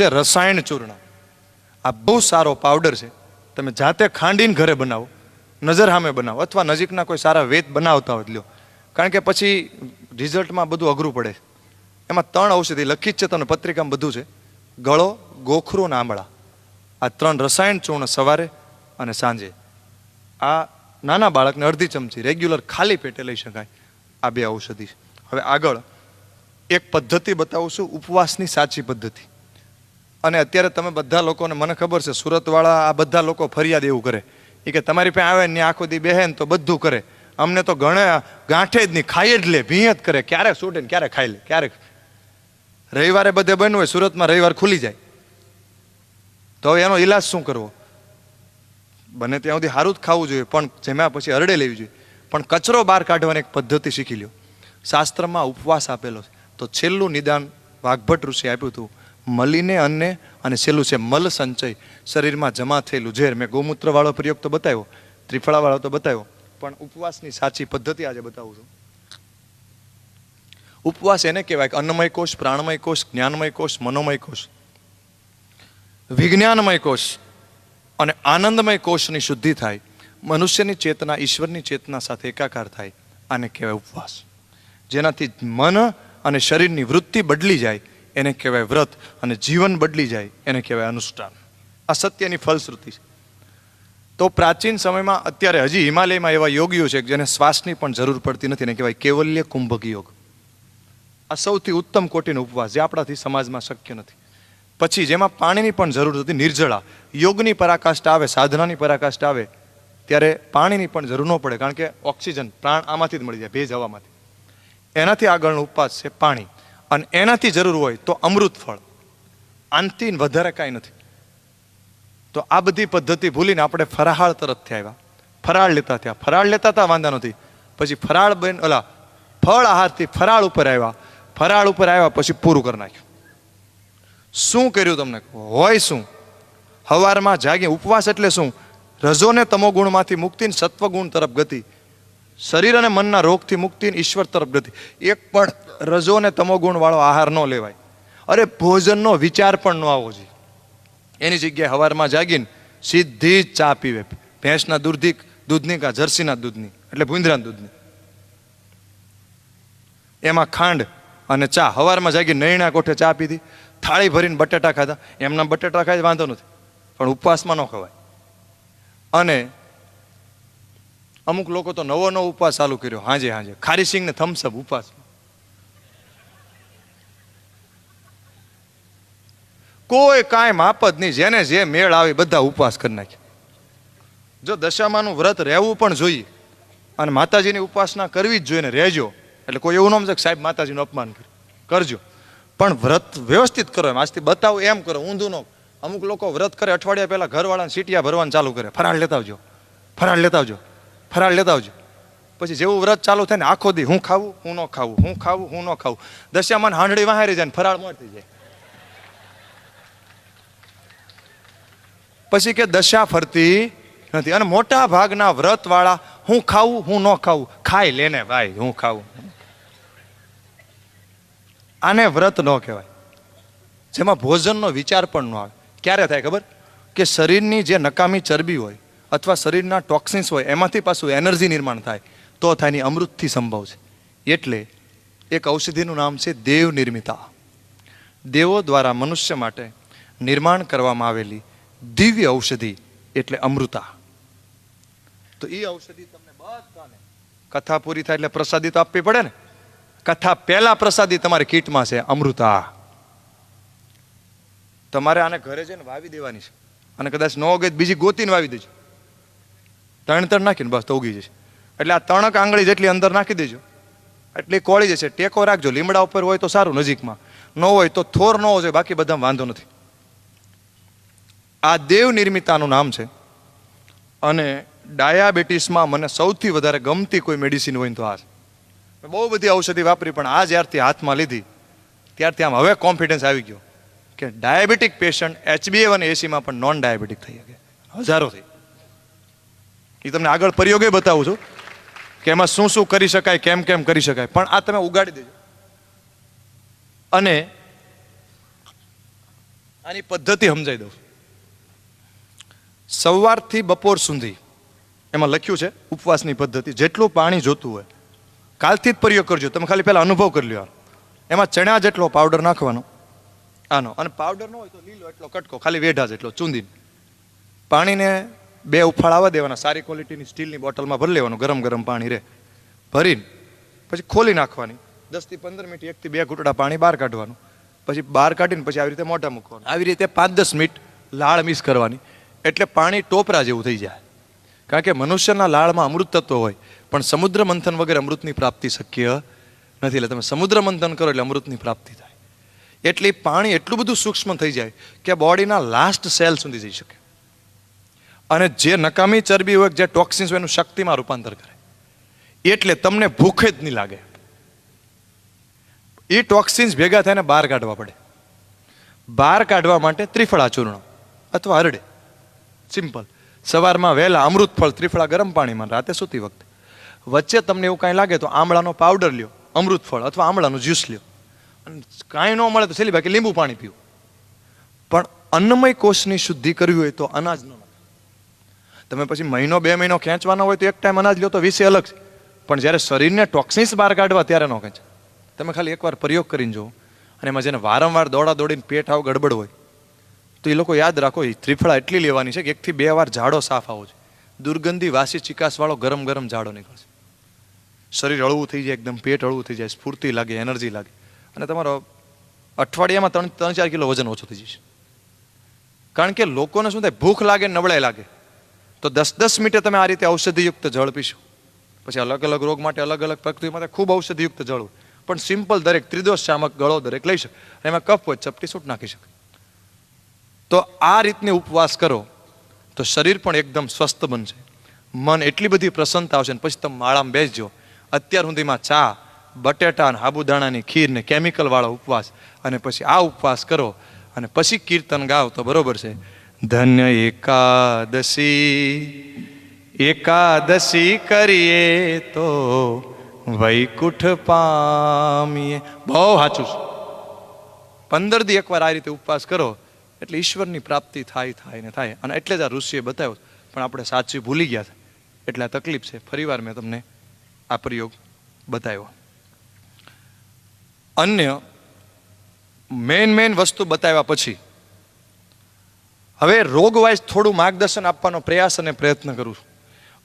છે રસાયણ ચૂર્ણ આ બહુ સારો પાવડર છે. તમે જાતે ખાંડીને ઘરે બનાવો, નજર સામે બનાવો, અથવા નજીકના કોઈ સારા વેત બનાવતા હોય લ્યો. કારણ કે પછી રિઝલ્ટમાં બધું અઘરું પડે. એમાં ત્રણ ઔષધિ લખી જ છે તમને પત્રિકામાં બધું છે. ગળો, ગોખરું અને આંબળા. આ ત્રણ રસાયણ ચૂર્ણ સવારે અને સાંજે. આ નાના બાળકને અડધી ચમચી રેગ્યુલર ખાલી પેટે લઈ શકાય. આ બે ઔષધિ હવે આગળ એક પદ્ધતિ બતાવું છું, ઉપવાસની સાચી પદ્ધતિ. અને અત્યારે તમે બધા લોકોને, મને ખબર છે, સુરતવાળા આ બધા લોકો ફરિયાદ એવું કરે. એ કે તમારી પાસે આવે ને આખો દી બેહે ને તો બધું કરે. અમને તો ઘણે ગાંઠે જ નહીં ખાઈ જ લે ભીંય કરે. ક્યારે છૂટે ને ક્યારે ખાઈ લે ક્યારેક રવિવારે બધે બન્યું હોય, સુરતમાં રવિવાર ખુલી જાય. તો હવે એનો ઈલાજ શું કરવો? બને ત્યાં સુધી સારું જ ખાવું જોઈએ, પણ જેમાં પછી અરડે લેવી જોઈએ. પણ કચરો બહાર કાઢવાની એક પદ્ધતિ શીખી લ્યો. શાસ્ત્રમાં ઉપવાસ આપેલો છે. તો છેલ્લું નિદાન વાઘભટ ઋષિ આપ્યું હતું. મલીને અન્ને અને છેલ્લું છે મલ સંચય. શરીરમાં જમા થયેલું ઝેર. મેં ગૌમૂત્રવાળો પ્રયોગ તો બતાવ્યો. ત્રિફળાવાળો તો બતાવ્યો. પણ ઉપવાસની સાચી પદ્ધતિ આજે બતાવું છું. ઉપવાસ એને કહેવાય કે અન્નમય કોષ, પ્રાણમય કોષ, જ્ઞાનમય કોષ, મનોમય કોષ. વિજ્ઞાનમય કોષ અને આનંદમય કોષની શુદ્ધિ થાય. મનુષ્યની ચેતના ઈશ્વરની ચેતના સાથે એકાકાર થાય. આને કહેવાય ઉપવાસ. જેનાથી મન અને શરીરની વૃત્તિ બદલી જાય. એને કહેવાય વ્રત અને જીવન બદલી જાય, એને કહેવાય અનુષ્ઠાન. આ સત્યની ફલશ્રુતિ છે. તો પ્રાચીન સમયમાં અત્યારે હજી હિમાલયમાં એવા યોગીઓ છે જેને શ્વાસની પણ જરૂર પડતી નથી, એને કહેવાય કેવલ્ય કુંભક યોગ. આ સૌથી ઉત્તમ કોટીનો ઉપવાસ જે આપણાથી સમાજમાં શક્ય નથી. પછી જેમાં પાણીની પણ જરૂર હતી, નિર્જળા. યોગની પરાકાષ્ઠા આવે, સાધનાની પરાકાષ્ઠા આવે, ત્યારે પાણીની પણ જરૂર ન પડે, કારણ કે ઓક્સિજન પ્રાણ આમાંથી જ મળી જાય, ભેજ હવામાંથી. એનાથી આગળનો ઉપવાસ છે પાણી. અને એનાથી જરૂર હોય તો અમૃત ફળ. આનથી વધારે કાંઈ નથી. તો આ બધી પદ્ધતિ ભૂલીને આપણે ફરાળ તરફથી આવ્યા. ફરાળ લેતા થયા. ફરાળ લેતા હતા, વાંધા નથી. પછી ફરાળ બેન ઓલા ફળ આહારથી ફરાળ ઉપર આવ્યા. ફરાળ ઉપર આવ્યા પછી પૂરું કરી નાખ્યું. શું કર્યું તમને? હોય શું? હવારમાં જાગી ઉપવાસ એટલે શું? રજોને તમો ગુણમાંથી મુક્તિને સત્વગુણ તરફ ગતિ. શરીર અને મનના રોગથી મુક્તિ ઈશ્વર તરફ ગતિ. એક પણ રજો અને તમોગુણવાળો આહાર ન લેવાય. અરે ભોજનનો વિચાર પણ ન આવવો જોઈએ. એની જગ્યાએ હવારમાં જાગીને સીધી જ ચા પીવે. ભેંસના દૂધની દૂધની કા જર્સીના દૂધની, એટલે ભૂંદરાના દૂધની. એમાં ખાંડ અને ચા. હવારમાં જાગી નૈણા કોઠે ચા પીધી, થાળી ભરીને બટેટા ખાધા. એમના બટેટા ખાય વાંધો નથી, પણ ઉપવાસમાં ન ખવાય. અને અમુક લોકો તો નવો નવો ઉપવાસ ચાલુ કર્યો. હાજે હાજે. ખારી સિંગ ને થમ્સઅપ ઉપવાસ. કોઈ કાંઈ માપત નહીં. જેને જે મેળ આવે બધા ઉપવાસ કરી નાખે. જો દશામાનું વ્રત રહેવું પણ જોઈએ અને માતાજીની ઉપાસના કરવી જ જોઈએ ને રહેજો. એટલે કોઈ એવું ન સમજે કે સાહેબ માતાજીનું અપમાન કરે કરજો. પણ વ્રત વ્યવસ્થિત કરો એમ. આજથી બતાવો એમ કરો, ઊંધું ન અમુક લોકો વ્રત કરે, અઠવાડિયા પહેલાં ઘરવાળાને સીટિયા ભરવાનું ચાલુ કરે. ફરાળ લેતા આવજો. ફરાળ લેતા આવજો. ફરાળ લેતા આવજો. પછી જેવું વ્રત ચાલુ થાય ને આખો દી હું ખાવું, હું ન ખાવું, હું ખાવું, હું ન ખાવું. દશામાન હાંડળી વાહારી જાય ને ફરાળ મળતી જાય. પછી કે દશા ફરતી નથી. અને મોટા ભાગના વ્રત વાળા હું ખાવું, હું ન ખાવું. ખાઈ લેને ભાઈ, હું ખાવું. આને વ્રત ન કહેવાય. જેમાં ભોજનનો વિચાર પણ ન આવે. ક્યારે થાય ખબર? કે શરીરની જે નકામી ચરબી હોય અથવા શરીરના ટોક્સિન્સ હોય, એમાંથી પાછું એનર્જી નિર્માણ થાય, તો થાય એની અમૃતથી સંભવ છે. એટલે એક ઔષધિનું નામ છે દેવ નિર્મિતા. દેવો દ્વારા મનુષ્ય માટે નિર્માણ કરવામાં આવેલી દિવ્ય ઔષધિ એટલે અમૃતા. તો એ ઔષધિ તમને બધાને કથા પૂરી થાય એટલે પ્રસાદી તો આપવી પડે ને? કથા પહેલા પ્રસાદી તમારી કીટમાં છે અમૃતા. તમારે આને ઘરે જઈને વાવી દેવાની છે. અને કદાચ નો ઉગે બીજી ગોતીને વાવી દેજો. ત્રણ ત્રણ નાખીને બસ તો ઉગી જશે. એટલે આ ત્રણક આંગળી જેટલી અંદર નાખી દેજો એટલે કોળી જશે. ટેકો રાખજો. લીમડા ઉપર હોય તો સારું, નજીકમાં. ન હોય તો થોર ન હોય, બાકી બધા વાંધો નથી. આ દેવ નિર્મિતાનું નામ છે. અને ડાયાબિટીસમાં મને સૌથી વધારે ગમતી કોઈ મેડિસિન હોય તો આ છે. બહુ બધી ઔષધિ વાપરી, પણ આ જ્યારથી હાથમાં લીધી, ત્યારથી આમ હવે કોન્ફિડન્સ આવી ગયો કે ડાયાબિટીક પેશન્ટ એચબીએ અને એસીમાં પણ નોન ડાયાબિટીક થઈ શકે. હજારો થઈ. એ તમને આગળ પ્રયોગે બતાવું છું કે એમાં શું શું કરી શકાય, કેમ કેમ કરી શકાય. પણ આ તમે ઉગાડી દેજો. અને આની પદ્ધતિ સમજાઈ દઉં. સવારથી બપોર સુધી, એમાં લખ્યું છે, ઉપવાસની પદ્ધતિ. જેટલું પાણી જોતું હોય, કાલથી જ પ્રયોગ કરજો. તમે ખાલી પહેલાં અનુભવ કરી લ્યો એમાં ચણા જેટલો પાવડર નાખવાનો, આનો. અને પાવડર ન હોય તો લીલો એટલો કટકો, ખાલી વેઢા જેટલો, ચૂંદીને. પાણીને બે ઉફાળ આવવા દેવાના. સારી ક્વોલિટીની સ્ટીલની બોટલમાં ભરી લેવાનું. ગરમ ગરમ પાણી રહે ભરીને પછી ખોલી નાખવાની. દસથી પંદર મિનિટ એકથી બે ઘૂંટડા પાણી બહાર કાઢવાનું. પછી બહાર કાઢીને પછી આવી રીતે મોઢા મૂકવાનું. આવી રીતે પાંચ દસ મિનિટ લાળ મિસ કરવાની. એટલે પાણી ટોપરા જેવું થઈ જાય. કારણ કે મનુષ્યના લાળમાં અમૃત તત્વ હોય, પણ સમુદ્ર મંથન વગર અમૃતની પ્રાપ્તિ શક્ય નથી. એટલે તમે સમુદ્ર મંથન કરો એટલે અમૃતની પ્રાપ્તિ થાય. એટલે પાણી એટલું બધું સૂક્ષ્મ થઈ જાય કે બોડીના લાસ્ટ સેલ સુધી જઈ શકે. અને જે નકામી ચરબી હોય જે ટોક્સિન્સ હોય એનું શક્તિમાં રૂપાંતર કરે. એટલે તમને ભૂખે જ નહીં લાગે. એ ટોક્સિન્સ ભેગા થઈને બહાર કાઢવા પડે. બહાર કાઢવા માટે ત્રિફળા ચૂર્ણ અથવા હરડે. સિમ્પલ સવારમાં વહેલા અમૃત ફળ, ત્રિફળા ગરમ પાણીમાં રાતે સૂતી વખતે. વચ્ચે તમને એવું કાંઈ લાગે તો આમળાનો પાવડર લ્યો, અમૃત ફળ અથવા આમળાનું જ્યુસ લ્યો. અને કાંઈ ન મળે તો છેલ્લી બાકી લીંબુ પાણી પીવું પણ અન્નમય કોષની શુદ્ધિ કરવી હોય તો અનાજ ન નાખો. તમે પછી મહિનો, બે મહિનો ખેંચવાનો હોય તો એક ટાઈમ અનાજ લ્યો તો વિશે અલગ છે. પણ જ્યારે શરીરને ટોક્સિન્સ બહાર કાઢવા ત્યારે ન ખેંચે તમે ખાલી એકવાર પ્રયોગ કરીને જુઓ. અને એમાં જેને વારંવાર દોડા દોડીને પેટ આવ ગડબડ હોય, તો એ લોકો યાદ રાખો, એ ત્રિફળા એટલી લેવાની છે કે એકથી બે વાર ઝાડો સાફ આવો છે દુર્ગંધી વાસી ચિકાસવાળો ગરમ ગરમ ઝાડો નીકળશે શરીર હળવું થઈ જાય, એકદમ પેટ હળવું થઈ જાય, સ્ફૂર્તિ લાગે, એનર્જી લાગે. અને તમારો અઠવાડિયામાં ત્રણ ત્રણ, ચાર કિલો વજન ઓછું થઈ જશે. કારણ કે લોકોને શું થાય? ભૂખ લાગે નબળાઈ લાગે. તો દસ દસ મિનિટે તમે આ રીતે ઔષધિયુક્ત જળ પીશો. પછી અલગ અલગ રોગ માટે અલગ અલગ પ્રકૃતિ માટે ખૂબ ઔષધિયુક્ત જળ પણ સિમ્પલ દરેક ત્રિદોષ શામક ગળો દરેક લઈ શકે. અને એમાં કફ હોય ચપટી સૂટ નાખી શકે. તો આ રીતની ઉપવાસ કરો તો શરીર પણ એકદમ સ્વસ્થ બનશે. મન એટલી બધી પ્રસન્નતા આવશે ને પછી તમે માળામાં બેસજો. અત્યાર સુધીમાં ચા, બટેટા અને સાબુદાણાની ખીર ને કેમિકલવાળો ઉપવાસ. અને પછી આ ઉપવાસ કરો. અને પછી કીર્તન ગાવ તો બરોબર છે. ધન્ય એકાદશી એકાદશી કરીએ તો વૈકુંઠ પામીએ. બહુ સાચું છે. પંદર દી એકવાર આ રીતે ઉપવાસ કરો, એટલે ઈશ્વરની પ્રાપ્તિ થાય થાય ને થાય. અને એટલે જ આ ઋષિએ બતાવ્યો, પણ આપણે સાચી ભૂલી ગયા છે. એટલે આ તકલીફ છે. ફરીવાર મેં તમને આ પ્રયોગ બતાવ્યો. અન્ય મેન મેન વસ્તુ બતાવ્યા પછી હવે રોગવાઇઝ થોડું માર્ગદર્શન આપવાનો પ્રયાસ અને પ્રયત્ન કરું છું.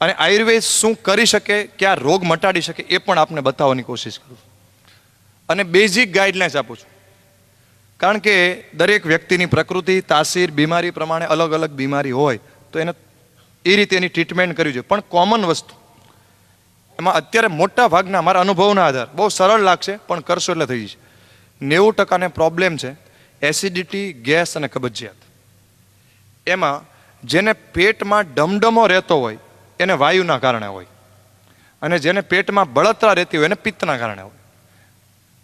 અને આયુર્વેદ શું કરી શકે કે આ રોગ મટાડી શકે એ પણ આપને બતાવવાની કોશિશ કરું અને બેઝિક ગાઈડલાઇન્સ આપું છું. કારણ કે દરેક વ્યક્તિની પ્રકૃતિ, તાસીર, બીમારી પ્રમાણે અલગ અલગ બીમારી હોય, તો એને એ રીતે એની ટ્રીટમેન્ટ કરવી જોઈએ. પણ કોમન વસ્તુ, એમાં અત્યારે મોટા ભાગના મારા અનુભવના આધાર, બહુ સરળ લાગશે, પણ કરશો એટલે થઈ જશે. નેવું ટકાને પ્રોબ્લેમ છે, એસિડિટી, ગેસ અને કબજિયાત એમાં જેને પેટમાં ડમડમો રહેતો હોય, એને વાયુના કારણે હોય. અને જેને પેટમાં બળતરા રહેતી હોય, એને પિત્તના કારણે હોય.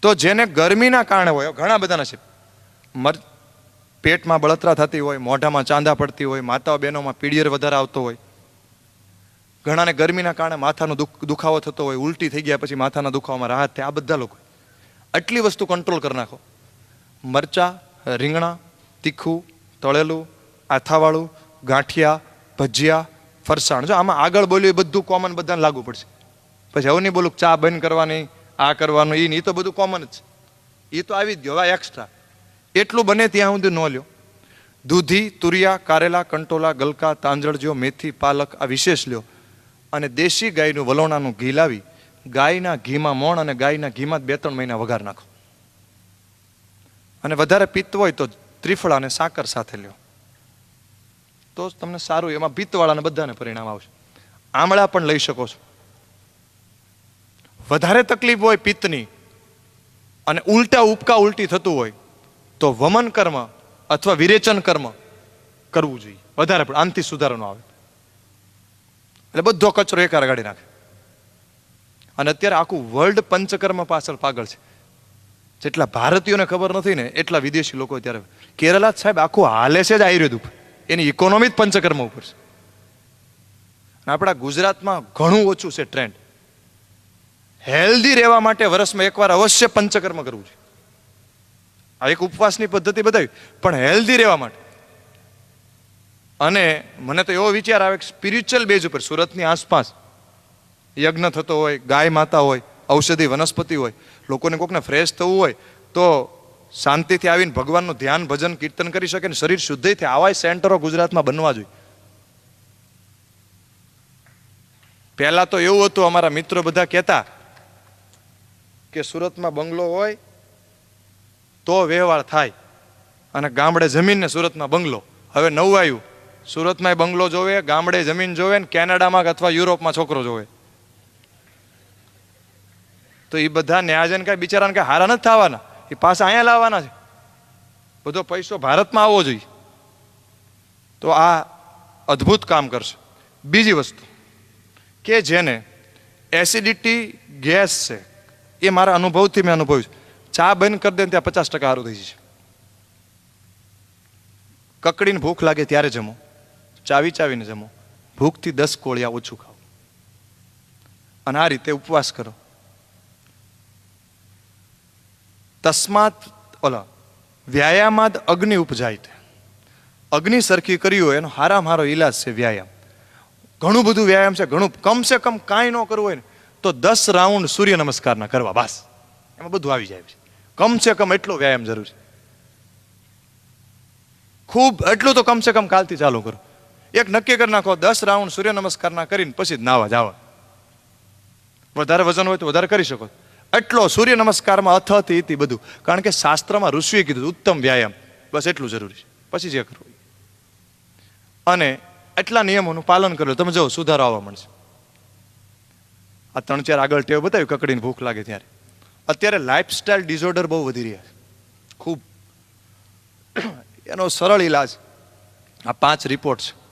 તો જેને ગરમીના કારણે હોય, ઘણા બધાના છે. મર, પેટમાં બળતરા થતી હોય, મોઢામાં ચાંદા પડતી હોય, માતાઓ બહેનોમાં પીડિયર વધારે આવતો હોય. ઘણાને ગરમીના કારણે માથાનો દુખ, દુખાવો થતો હોય, ઉલટી થઈ ગયા પછી માથાના દુખાવામાં રાહત થાય, આ બધા લોકો. આટલી વસ્તુ કંટ્રોલ કરી નાખો. મરચાં, રીંગણા, તીખું, તળેલું આથાવાળું, ગાંઠિયા, ભજીયા, ફરસાણ. જો આમાં આગળ બોલ્યું એ બધું કોમન બધાને લાગુ પડશે. પછી હવે નહીં બોલું ચા બંધ કરવાની, આ કરવાનું એ નહીં. તો બધું કોમન જ છે. એ તો આવી જ ગયો. હવે એક્સ્ટ્રા એટલું બને ત્યાં સુધી ન લ્યો. દૂધી, તુરિયા, કારેલા, કંટોલા, ગલકા તાંજળજો મેથી, પાલક, આ વિશેષ લ્યો. અને દેશી ગાયનું વલોણાનું ઘી લાવી, ગાયના ઘીમાં મોણ અને ગાયના ઘીમાં બે ત્રણ મહિના વઘાર નાખો. અને વધારે પીતવો હોય તો ત્રિફળા અને સાકર સાથે લ્યો. તો તમને સારું, એમાં પિત્તવાળાને બધાને પરિણામ આવશે. આમળા પણ લઈ શકો છો. વધારે તકલીફ હોય પિત્તની અને ઉલટા ઉપકા ઉલટી થતું હોય, તો વમન કર્મ અથવા વિરેચન કર્મ કરવું જોઈએ. વધારે પણ, આનથી સુધારો આવે. એટલે બધો કચરો એકાર ગાડી નાખે. અને અત્યારે આખું વર્લ્ડ પંચકર્મ પાછળ પાગળ છે. જેટલા ભારતીયોને ખબર નથી ને, એટલા વિદેશી લોકો અત્યારે. કેરલા સાહેબ, આખું હાલે છે જ આયુર્વેદ ઉપર. એની ઇકોનોમી જ પંચકર્મ ઉપર છે. આપણા ગુજરાતમાં ઘણું ઓછું છે ટ્રેન્ડ હેલ્ધી રહેવા માટે વર્ષમાં એકવાર અવશ્ય પંચકર્મ કરવું છે આ એક ઉપવાસની પદ્ધતિ બતાવી. પણ હેલ્ધી રહેવા માટે. અને મને તો એવો વિચાર આવે કે સ્પિરિચ્યુઅલ બેઝ ઉપર, સુરતની આસપાસ યજ્ઞ થતો હોય, ગાય માતા હોય, ઔષધિ વનસ્પતિ હોય, લોકોને કોકને ફ્રેશ થવું હોય, તો શાંતિથી આવીને ભગવાનનું ધ્યાન, ભજન, કીર્તન કરી શકે ને શરીર શુદ્ધિથી આવા સેન્ટરો ગુજરાતમાં બનવા જોઈએ. પહેલા તો એવું હતું, અમારા મિત્રો બધા કહેતા કે સુરતમાં બંગલો હોય તો વ્યવહાર થાય અને ગામડે જમીન ને સુરતમાં બંગલો. હવે નવું આવ્યું. સુરતમાં બંગલો જોવે, ગામડે જમીન જોવે ને કેનેડામાં અથવા યુરોપમાં છોકરો જોવે. તો એ બધા ન્યાજન કાંઈ બિચારાને કાંઈ હારા નથી થવાના. એ પાછા અહીંયા લાવવાના છે. બધો પૈસો ભારતમાં આવવો જોઈએ. તો આ અદ્ભુત કામ કરશે. બીજી વસ્તુ કે જેને એસિડિટી ગેસ છે, એ મારા અનુભવથી મેં અનુભવ્યું ચા બંધ કરી દે ને ત્યાં પચાસ ટકા સારું થઈ જશે. કકડીને ભૂખ લાગે ત્યારે જમો. ચાવી ચાવીને જમો. ભૂખથી દસ કોળિયા ઓછું ખાઓ. અને આ રીતે ઉપવાસ કરો. તસ્માત, ઓલા, વ્યાયામાદ અગ્નિ ઉપજાય અગ્નિ સરખી કરી હોય, એનો હારા હારો ઈલાજ છે વ્યાયામ. ઘણું બધું વ્યાયામ છે, ઘણું કમસે કમ કાંઈ ન કરવું હોય ને, તો દસ રાઉન્ડ સૂર્ય નમસ્કારના કરવા, બસ. એમાં બધું આવી જાય છે કમસે કમ એટલો વ્યાયામ જરૂર છે. ખૂબ, એટલું તો કમસે કમ કાલથી ચાલુ કરો. એક નક્કી કરી નાખો, દસ રાઉન્ડ સૂર્ય નમસ્કારના કરીને પછી જ નાવા જાવા વધારે વજન હોય તો વધારે કરી શકો. એટલો સૂર્ય નમસ્કારમાં અથ હતી હતી બધું. કારણ કે શાસ્ત્રમાં ઋષિએ કીધું ઉત્તમ વ્યાયામ. બસ એટલું જરૂરી છે. પછી જે કરવું. અને એટલા નિયમોનું પાલન કરો તમે જો સુધારો આવવા મળશે આ ત્રણ ચાર આગળ ટેવ બતાવ્યું, કકડીને ભૂખ લાગે ત્યારે. અત્યારે લાઇફસ્ટાઇલ ડિઝોર્ડર બહુ વધી રહ્યા છે. ખૂબ. એનો સરળ ઈલાજ. આ પાંચ રિપોર્ટ છે.